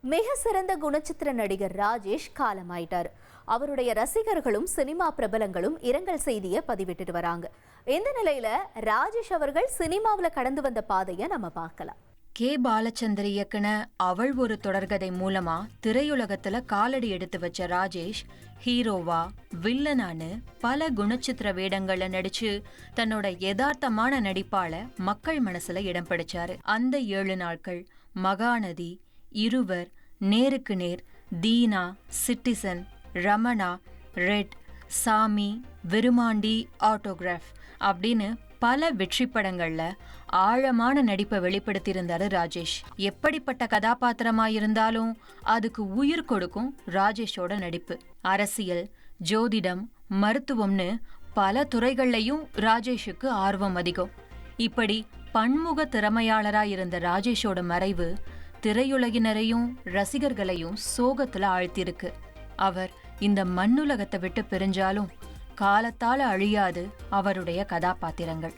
மிக சிறந்த குணச்சித்திர நடிகர் ராஜேஷ் காலமாயிட்டார். அவருடைய ரசிகர்களும் சினிமா பிரபலங்களும் இரங்கல் செய்தியை பதிவிட்டுட்டு வராங்க. இந்த நிலையில ராஜேஷ் அவர்கள் சினிமாவில் கடந்து வந்த பாதையை நம்ம பார்க்கலாம். கே. பாலச்சந்தர் இயக்குன அவள் ஒரு தொடர்கதை மூலமா திரையுலகத்துல காலடி எடுத்து வச்ச ராஜேஷ் ஹீரோவா வில்லனானு பல குணச்சித்திர வேடங்கள்ல நடிச்சு தன்னோட யதார்த்தமான நடிப்பால மக்கள் மனசுல இடம் பிடிச்சாரு. அந்த ஏழு நாட்கள் மகாநதி இருவர் நேருக்கு நேர் தீனா சிட்டிசன் ரமணா ரெட் சாமி விருமாண்டி ஆட்டோகிராஃப் அப்படின்னு பல வெற்றி படங்கள்ல ஆழமான நடிப்பை வெளிப்படுத்தியிருந்தாரு ராஜேஷ். எப்படிப்பட்ட கதாபாத்திரமா இருந்தாலும் அதுக்கு உயிர் கொடுக்கும் ராஜேஷோட நடிப்பு. அரசியல் ஜோதிடம் மருத்துவம்னு பல துறைகள்லையும் ராஜேஷுக்கு ஆர்வம் அதிகம். இப்படி பன்முக திறமையாளரா இருந்த ராஜேஷோட மறைவு திரையுலகினரையும் ரசிகர்களையும் சோகத்துல ஆழ்த்தியிருக்கு. அவர் இந்த மண்ணுலகத்தை விட்டு பிரிஞ்சாலும் காலத்தால அழியாது அவருடைய கதாபாத்திரங்கள்.